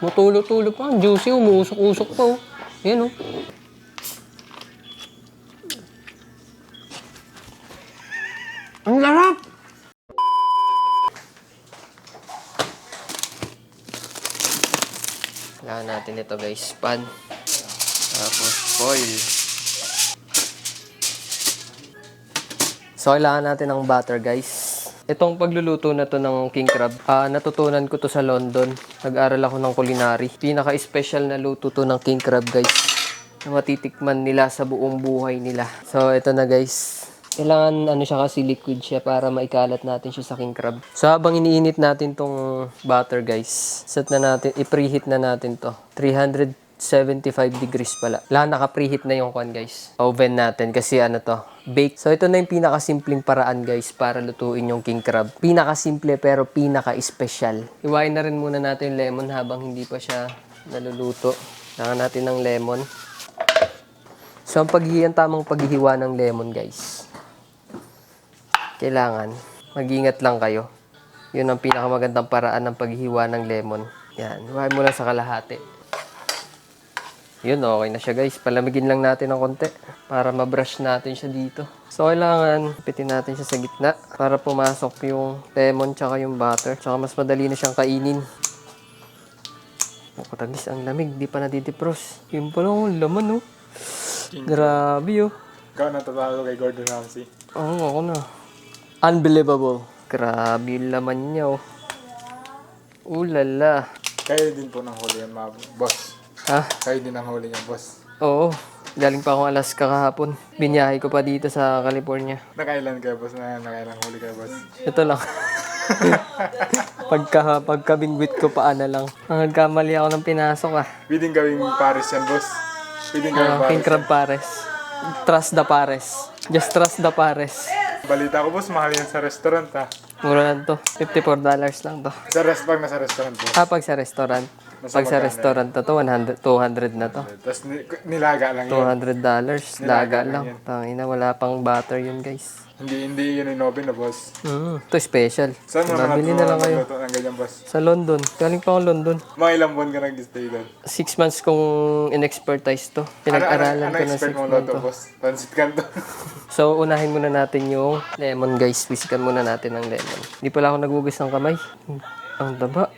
Mutulo-tulo pa. Juicy, umuusok-usok pa. Oh. Yan oh. Ang larap! Kailangan natin ito guys. Pan. Tapos foil. So, kailangan natin ng butter, guys. Itong pagluluto na to ng king crab, ah, natutunan ko to sa London. Nag-aral ako ng culinary. Pinaka-special na luto to ng king crab, guys. Na matitikman nila sa buong buhay nila. So, ito na, guys. Kailangan ano siya kasi liquid siya para maikalat natin siya sa king crab. So habang iniinit natin tong butter guys, set na natin, i-preheat na natin to. 375 degrees pala. Lahat naka-preheat na yung kwan guys. Oven natin kasi ano to, bake. So ito na yung pinakasimpleng paraan guys para lutuin yung king crab. Pinakasimple pero pinaka-special. Iwain na rin muna natin yung lemon habang hindi pa siya naluluto. Kailangan natin ng lemon. So ang paghihi, ang tamang paghihiwa ng lemon guys kailangan mag-ingat lang kayo. Yun ang pinakamagandang paraan ng paghihiwa ng lemon. Yan, huwain mo lang sa kalahati. Yun, okay na siya guys. Palamigin lang natin ng konti para mabrush natin siya dito. So, kailangan pitin natin siya sa gitna para pumasok yung lemon tsaka yung butter. Tsaka mas madali na siyang kainin. Oh, katagis ang lamig. Di pa nadidipros. Yun pa lang, oh, laman oh. Grabe oh. Ikaw natatalo kay Gordon Ramsay. Oo, oh, ako na. Unbelievable. Grabe yung laman niya, oh. Ulala. Kayo din po ng huli yan, mga boss. Ha? Kayo din ang huli niya, boss. Oo. Galing pa akong Alaska kahapon. Binyahe ko pa dito sa California. Nakailan kayo, boss, na nakailan huli kayo, boss. Ito lang. pagka, pagkabingwit ko pa na lang. Ang nagkamali ako ng pinasok, ah. Pwedeng gawing Paris yan, boss. Pwedeng gawing Uh, King Paris. Crab Pares. Trust the Pares. Just trust the Pares. Balita ko, boss, mahal yan sa restaurant, ha. Mura lang to. $54 lang to. Sa rest, pag nasa restaurant, boss. Ah, pag sa restaurant. Pag sa restaurant na to, 100, 200 na to. Tapos ni- nilaga lang yun. 200 dollars. Laga Nilaga lang lang. Tangina, wala pang butter yun, guys. Hindi, hindi yun inoven na, boss. Mm, ito special. Saan mo Nabili na lang kayo. magluto ng ganyan, boss? Sa London. Galing pa ako London. Mga ilang buwan ka nag-stay doon? Six months kong in-expertise to. Ano, ano, Pinag-aralan ano ko na expert six months to. boss? Pansit kanto. So, unahin muna natin yung lemon, guys. Wisikan muna natin ng lemon. Hindi pala ako nagugas ng kamay. Ang daba.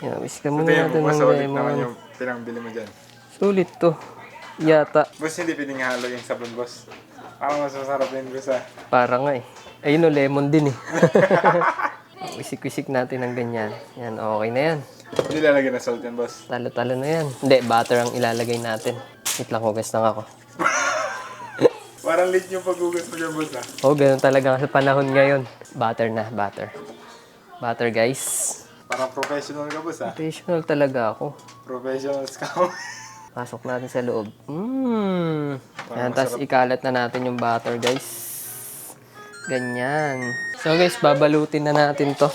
Yan, wisikan muna Tingnan natin ng ulit naman lemon. yung pinangbili mo dyan. Sulit to. Yata. Boss, hindi pwedeng halo yung sabon, boss. Parang mas masarap yun, boss, ah. Para nga eh. Ayun o, lemon din eh. Wisik-wisik natin ng ganyan. Yan, okay na yan. Hindi lalagyan na salt yan, boss. Talo-talo na yan. Hindi, butter ang ilalagay natin. Wait lang, hugas lang ako. Parang late yung paghugas mo dyan, boss, ah. Oh, ganun talaga sa panahon ngayon. Butter na, butter. Butter, guys. Parang professional ka, boss, ah. Professional talaga ako. Professional scout. Pasok natin sa loob. Mmm. Yan, tapos ikalat na natin yung butter, guys. Ganyan. So, guys, babalutin na natin to.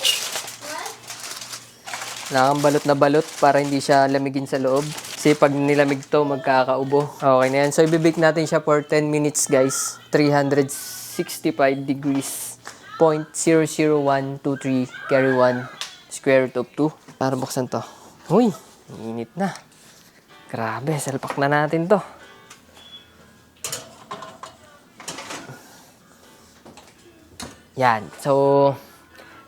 Kailangan balot na balot para hindi siya lamigin sa loob. Kasi pag nilamig to, magkakaubo. Okay na yan. So, ibibake natin siya for 10 minutes, guys. 365 degrees. 0.00123 carry 1 square root of 2. Para buksan to. Uy, init na. Grabe, salpak na natin to. Yan. So,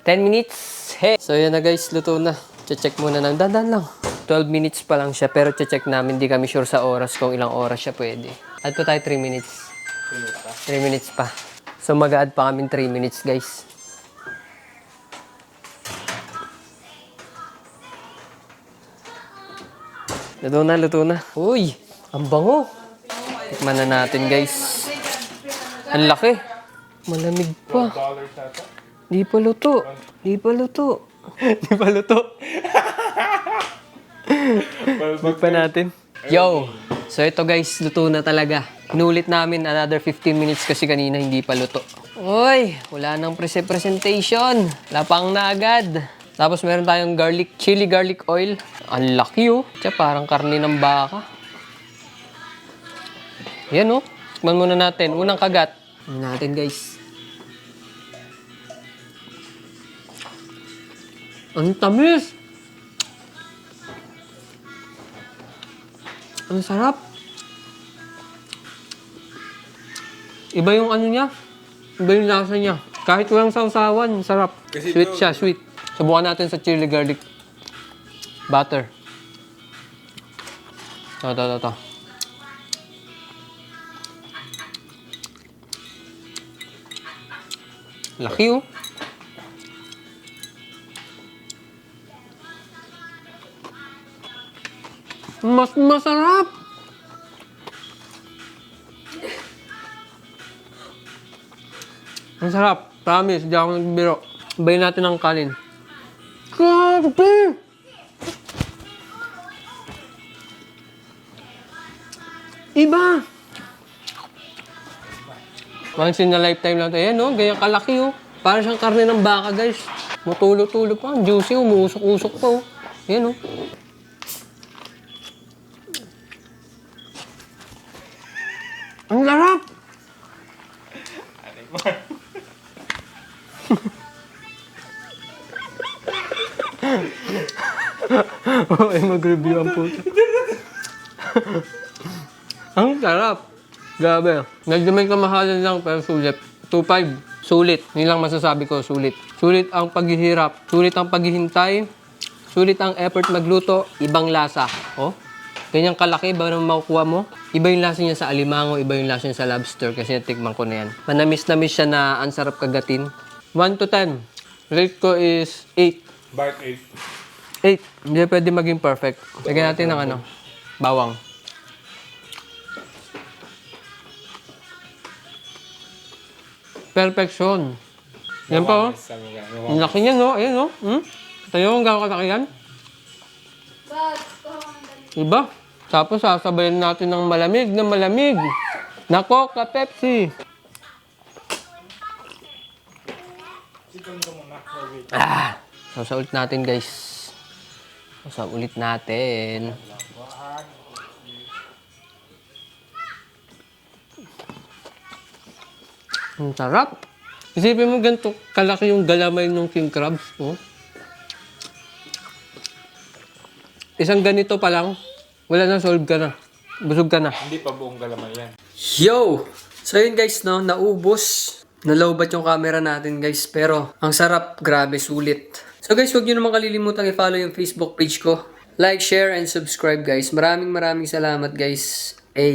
10 minutes. Hey! So, yan na guys. Luto na. Check muna ng dandan lang. 12 minutes pa lang siya. Pero check namin. Di kami sure sa oras kung ilang oras siya pwede. Add pa tayo 3 minutes. 3 minutes pa. So, mag-add pa kami 3 minutes guys. Luto na, luto na. Uy! Ang bango! Tikman na natin guys. Ang laki. Malamig pa. Ata. Di pa luto. Di pa luto. Di pa luto. Big pa natin. Yo! So ito guys, luto na talaga. Inulit namin another 15 minutes kasi kanina hindi pa luto. Uy! Wala nang pre- presentation. Lapang na agad. Tapos meron tayong garlic, chili garlic oil. Ang laki oh. Tsaka parang karne ng baka. Yan oh. Tikman muna natin. Unang kagat. Tingnan natin guys. Ang tamis! Ang sarap. Iba yung ano niya. Iba yung lasa niya. Kahit walang sausawan, sarap. Kasi sweet ito- siya, sweet. Subukan natin sa chili garlic butter. Ito, ito, ito, Laki oh. Mas masarap! Ang sarap. Promise, di ako nagbiro. Bayin natin ang kanin. Grabe! Iba! Once in a lifetime lang ito. Ayan, no? Ganyan kalaki, oh. Parang siyang karne ng baka, guys. Mutulo-tulo pa. Ang Juicy, umuusok-usok pa, oh. Ayan, oh. Ang larap! Oo, ay mag-review ang puto. ang sarap. Grabe. Medyo may kamahalan lang pero sulit. 2.5. Sulit. Yun lang masasabi ko, sulit. Sulit ang paghihirap. Sulit ang paghihintay. Sulit ang effort magluto. Ibang lasa. Oh. Ganyang kalaki, ba naman makukuha mo? Iba yung lasa niya sa alimango, iba yung lasa niya sa lobster kasi natikman ko na yan. Manamis-namis siya na ang sarap kagatin. 1 to 10. Rate ko is 8. Bart 8. 8. Hindi pwede maging perfect. Lagyan natin ng ano, bawang. Perfection. Yan pa, oh. Ang laki niya, no? Ayan, no? Hmm? Tayo kung gano'ng kalaki yan. Iba. Tapos sasabayan natin ng malamig na malamig. Nako, ka Pepsi. Ah, sausa ulit natin, guys. Sausa ulit natin. Ang sarap. Isipin mo ganito kalaki yung galamay ng king crabs. Oh. Isang ganito pa lang, wala na, solve ka na. Busog ka na. Hindi pa buong galamay yan. Yo! So yun guys, no, naubos. Nalobat yung camera natin guys, pero ang sarap, grabe, sulit. So guys, huwag nyo naman kalilimutang i-follow yung Facebook page ko. Like, share, and subscribe guys. Maraming maraming salamat guys. A.